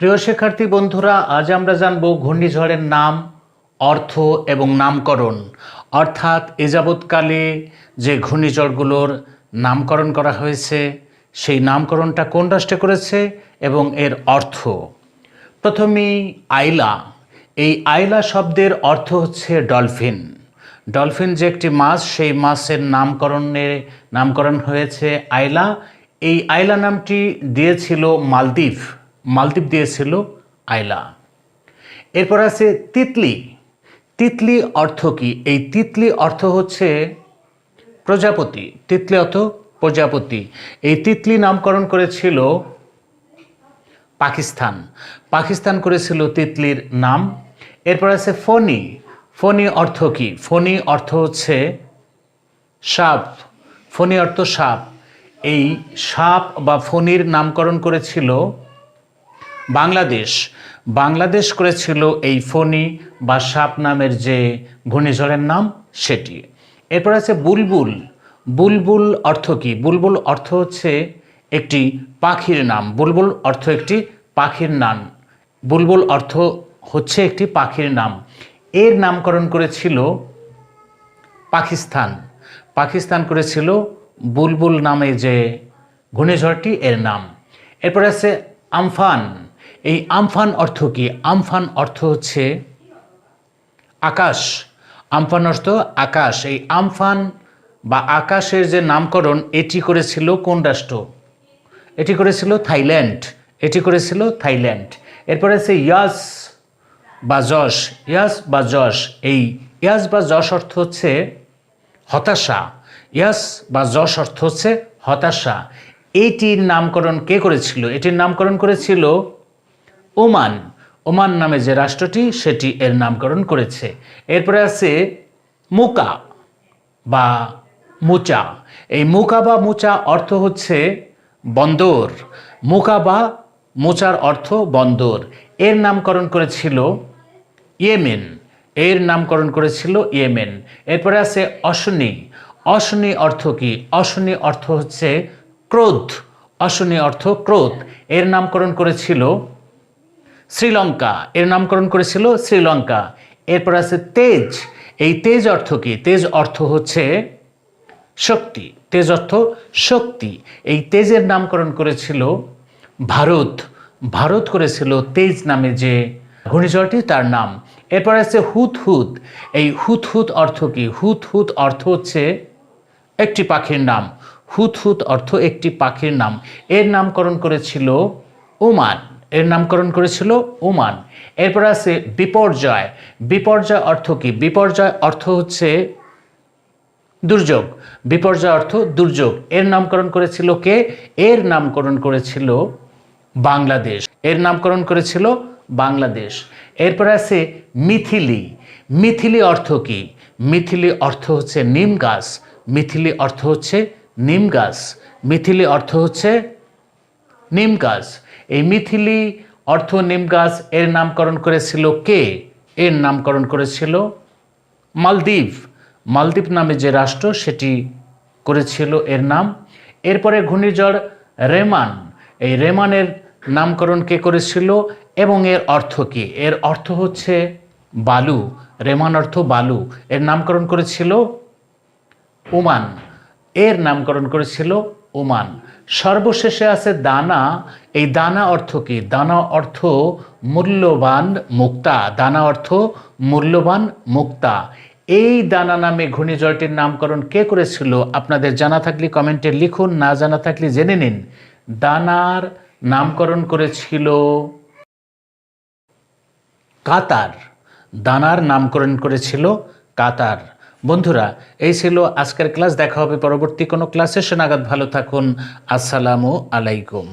প্রিয় শিক্ষার্থী বন্ধুরা, আজ আমরা জানব ঘূর্ণিঝড়ের নাম, অর্থ এবং নামকরণ। অর্থাৎ এ যাবৎকালে যে ঘূর্ণিঝড়গুলোর নামকরণ করা হয়েছে, সেই নামকরণটা কোন রাষ্ট্রে করেছে এবং এর অর্থ? প্রথমেই আইলা। এই আইলা শব্দের অর্থ হচ্ছে ডলফিন। ডলফিন যে একটি মাছ, সেই মাছের নামকরণের নামকরণ হয়েছে আইলা। এই আইলা নামটি দিয়েছিল মালদ্বীপ। মালদ্বীপ দিয়েছিল আইলা। এরপর আছে তিতলি। তিতলি অর্থ কি? এই তিতলি অর্থ হচ্ছে প্রজাপতি। তিতলি অর্থ প্রজাপতি। এই তিতলি নামকরণ করেছিল পাকিস্তান। পাকিস্তান করেছিল তিতলির নাম। এরপর আছে ফণি। ফণি অর্থ কি? ফণি অর্থ হচ্ছে সাপ। ফণি অর্থ সাপ। এই সাপ বা ফণির নামকরণ করেছিল বাংলাদেশ। বাংলাদেশ করেছিল এই ফণি বা সাপ নামের যে ঘূর্ণিঝড়ের নাম, সেটি। এরপর আছে বুলবুল। বুলবুল অর্থ কি? বুলবুল অর্থ হচ্ছে একটি পাখির নাম। বুলবুল অর্থ একটি পাখির নাম। বুলবুল অর্থ হচ্ছে একটি পাখির নাম। এর নামকরণ করেছিল পাকিস্তান। পাকিস্তান করেছিল বুলবুল নামে যে ঘূর্ণিঝড়টি, এর নাম। এরপরে আছে আমফান। এই আমফান অর্থ কি? আমফান অর্থ হচ্ছে আকাশ। আমফান অর্থ আকাশ। এই আমফান বা আকাশের যে নামকরণ, এটি করেছিল কোন রাষ্ট্র? এটি করেছিল থাইল্যান্ড। এটি করেছিল থাইল্যান্ড। এরপরে আছে ইয়াস বা যশ। ইয়াস বা যশ। এই ইয়াস বা যশ অর্থ হচ্ছে হতাশা। ইয়াস বা যশ অর্থ হচ্ছে হতাশা। এইটির নামকরণ কে করেছিল? এটির নামকরণ করেছিল ওমান। ওমান নামে যে রাষ্ট্রটি, সেটি এর নামকরণ করেছে। এরপরে আছে মুকা বা মুচা। এই মুকা বা মুচা অর্থ হচ্ছে বন্দর। মুকা বা মুচার অর্থ বন্দর। এর নামকরণ করেছিল ইয়েমেন। এর নামকরণ করেছিল ইয়েমেন। এরপরে আছে অশনি। অশনি অর্থ কি? অশনি অর্থ হচ্ছে ক্রোধ। অশনি অর্থ ক্রোধ। এর নামকরণ করেছিল শ্রীলঙ্কা, এর নামকরণ করেছিল শ্রীলঙ্কা। এরপর আছে তেজ। এই তেজ অর্থ কি? তেজ অর্থ হচ্ছে শক্তি। তেজ অর্থ শক্তি। এই তেজের নামকরণ করেছিল ভারত। ভারত করেছিল তেজ নামে যে ঘূর্ণিঝড়টি, তার নাম। এরপর আছে হুত হুত। এই হুত হুত অর্থ কি? হুত হুত অর্থ হচ্ছে একটি পাখির নাম। হুত হুত অর্থ একটি পাখির নাম। এর নামকরণ করেছিল ওমান। এর নামকরণ করেছিল ওমান। এরপর আছে বিপর্যয়। বিপর্যয় অর্থ কি? বিপর্যয় অর্থ হচ্ছে দুর্যোগ। বিপর্যয় অর্থ দুর্যোগ। এর নামকরণ করেছিল কে? এর নামকরণ করেছিল বাংলাদেশ। এর নামকরণ করেছিল বাংলাদেশ। এরপর আছে মিথিলি। মিথিলি অর্থ কি? মিথিলি অর্থ হচ্ছে নিম গাছ। মিথিলি অর্থ হচ্ছে নিম গাছ। মিথিলি অর্থ হচ্ছে নিম গাছ। এই মিথিলি অর্থ নিম গাছ এর নামকরণ করেছিল কে? এর নামকরণ করেছিল মালদ্বীপ। মালদ্বীপ নামে যে রাষ্ট্র, সেটি করেছিল এর নাম। এরপরে ঘূর্ণিঝড় রেমান। এই রেমানের নামকরণ কে করেছিল এবং এর অর্থ কি? এর অর্থ হচ্ছে বালু। রেমান অর্থ বালু। এর নামকরণ করেছিল ওমান। এর নামকরণ করেছিল ওমান। সর্বশেষে আছে দানা। এই দানা অর্থ কি? দানা অর্থ মূল্যবান মুক্তা। দানা অর্থ মূল্যবান মুক্তা। এই দানা নামে ঘূর্ণিঝড়টির নামকরণ কে করেছিল? আপনাদের জানা থাকলে কমেন্টে লিখুন, না জানা থাকলে জেনে নিন। দানার নামকরণ করেছিল কাতার। দানার নামকরণ করেছিল কাতার। বন্ধুরা, এই ছিল আজকের ক্লাস। দেখা হবে পরবর্তী কোনো ক্লাসে। সেনাগাদ ভালো থাকুন। আসসালামু আলাইকুম।